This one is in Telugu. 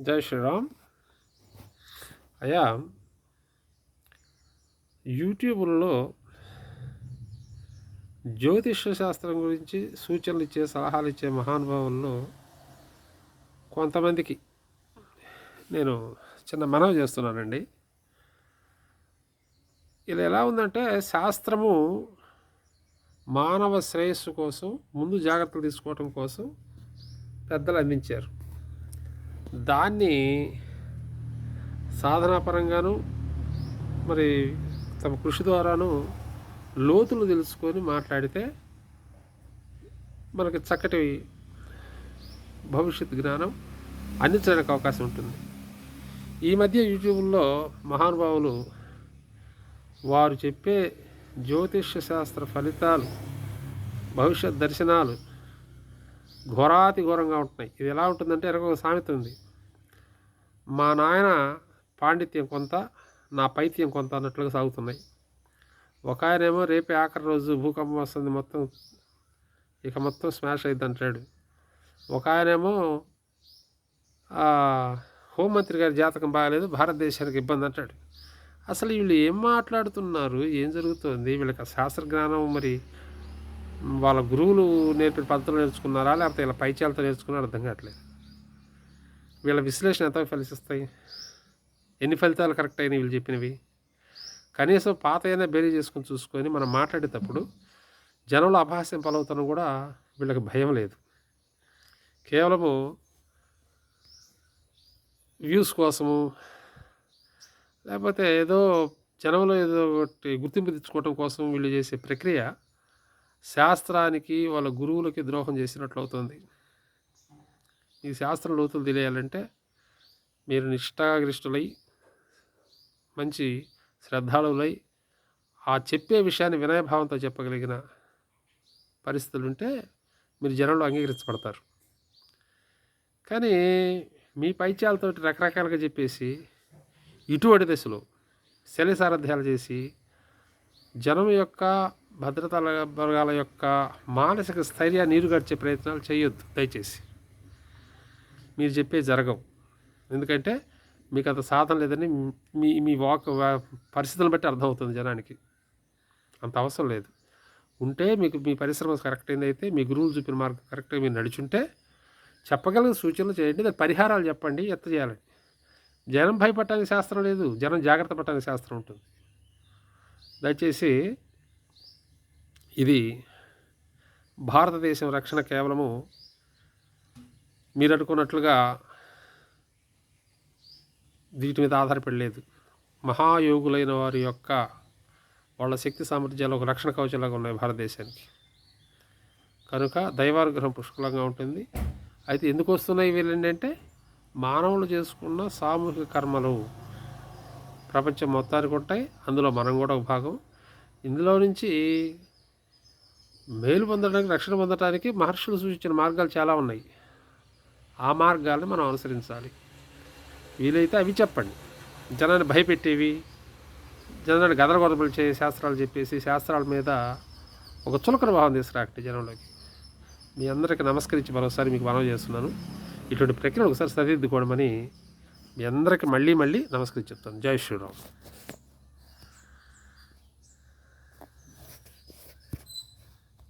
జై శ్రీరామ్. అయ్యా యూట్యూబ్లో జ్యోతిష శాస్త్రం గురించి సూచనలు ఇచ్చే సలహాలు ఇచ్చే మహానుభావుల్లో కొంతమందికి నేను చిన్న మనవి చేస్తున్నానండి. ఇది ఎలా ఉందంటే శాస్త్రము మానవ శ్రేయస్సు కోసం ముందు జాగ్రత్తలు తీసుకోవటం కోసం పెద్దలు అందించారు. దాన్ని సాధనాపరంగాను మరి తమ కృషి ద్వారాను లోతులు తెలుసుకొని మాట్లాడితే మనకి చక్కటి భవిష్యత్ జ్ఞానం అందించడానికి అవకాశం ఉంటుంది. ఈ మధ్య యూట్యూబ్లో మహానుభావులు వారు చెప్పే జ్యోతిష్య శాస్త్ర ఫలితాలు భవిష్యత్ దర్శనాలు ఘోరాతి ఘోరంగా ఉంటున్నాయి. ఇది ఎలా ఉంటుందంటే ఎరగ ఒక సామెత ఉంది. మా నాయన పాండిత్యం కొంత నా పైత్యం కొంత అన్నట్లుగా సాగుతున్నాయి. ఒక ఆయనేమో రేపే ఆఖరి రోజు భూకంపం వస్తుంది మొత్తం ఇక మొత్తం స్మాష్ అయింది అంటాడు. ఒక ఆయనేమో హోంమంత్రి గారి జాతకం బాగాలేదు భారతదేశానికి ఇబ్బంది అంటాడు. అసలు వీళ్ళు ఏం మాట్లాడుతున్నారు? ఏం జరుగుతుంది? వీళ్ళకి శాస్త్ర జ్ఞానం మరి వాళ్ళ గురువులు నేర్పిన పద్ధతులు నేర్చుకున్నారా? లేకపోతే వీళ్ళ పైచాలతో నేర్చుకున్నారా? అర్థం కావట్లేదు. వీళ్ళ విశ్లేషణ ఎంత ఫలిస్తాయి. ఎన్ని ఫలితాలు కరెక్ట్ అయినాయి వీళ్ళు చెప్పినవి? కనీసం పాత అయినా బేరీ చేసుకొని చూసుకొని మనం మాట్లాడేటప్పుడు జనంలో అభాస్యం పలవుతాను కూడా వీళ్ళకి భయం లేదు. కేవలము వ్యూస్ కోసము లేకపోతే ఏదో జనంలో ఏదో ఒకటి గుర్తింపు తెచ్చుకోవటం కోసం వీళ్ళు చేసే ప్రక్రియ శాస్త్రానికి వాళ్ళ గురువులకి ద్రోహం చేసినట్లు అవుతుంది. ఈ శాస్త్ర లోతులు తెలియాలంటే మీరు నిష్ఠాగరిష్ఠులై మంచి శ్రద్ధాళులై ఆ చెప్పే విషయాన్ని వినయభావంతో చెప్పగలిగిన పరిస్థితులు ఉంటే మీరు జనంలో అంగీకరించబడతారు. కానీ మీ పైత్యాలతో రకరకాలుగా చెప్పేసి ఇటువంటి దశలో శని సారథ్యాలు చేసి జనం యొక్క భద్రతా వర్గాల యొక్క మానసిక స్థైర్యాన్ని నీరుగడిచే ప్రయత్నాలు చేయొద్దు దయచేసి. మీరు చెప్పే జరగవు. ఎందుకంటే మీకు అంత సాధన లేదని మీ మీ వాక్ పరిస్థితులను బట్టి అర్థమవుతుంది జనానికి. అంత అవసరం లేదు. ఉంటే మీకు మీ పరిశ్రమ కరెక్ట్ అయితే మీ గురువులు చూపిన మార్గం కరెక్ట్గా మీరు నడుచుంటే చెప్పగలిగిన సూచనలు చేయండి దాని పరిహారాలు చెప్పండి ఎత్త చేయాలండి జనం భయపడటానికి శాస్త్రం లేదు జనం జాగ్రత్త పడటానికి శాస్త్రం ఉంటుంది. దయచేసి ఇది భారతదేశం రక్షణ కేవలము మీరు అనుకున్నట్లుగా వీటి మీద ఆధారపడలేదు. మహాయోగులైన వారి యొక్క వాళ్ళ శక్తి సామర్థ్యాలు ఒక రక్షణ కవచలాగా ఉన్నాయి భారతదేశానికి. కనుక దైవానుగ్రహం పుష్కలంగా ఉంటుంది. అయితే ఎందుకు వస్తున్నాయి వీళ్ళంటే మానవులు చేసుకున్న సామూహిక కర్మలు ప్రపంచం మొత్తానికి ఉంటాయి. అందులో మనం కూడా ఒక భాగం. ఇందులో నుంచి మేలు పొందడానికి రక్షణ పొందడానికి మహర్షులు సూచించిన మార్గాలు చాలా ఉన్నాయి. ఆ మార్గాలను మనం అనుసరించాలి. వీలైతే అవి చెప్పండి. జనాన్ని భయపెట్టేవి జనాన్ని గదరగొదపలిచే శాస్త్రాలు చెప్పేసి శాస్త్రాల మీద ఒక చులకన భావం తీసుకురాకండి జనంలోకి. మీ అందరికీ నమస్కరించి మరోసారి మీకు మనవి చేస్తున్నాను. ఇటువంటి ప్రక్రియ ఒకసారి సరిదిద్దుకోవడమని మీ అందరికీ మళ్ళీ మళ్ళీ నమస్కరించి చెప్తాను. జై శ్రీరామ్.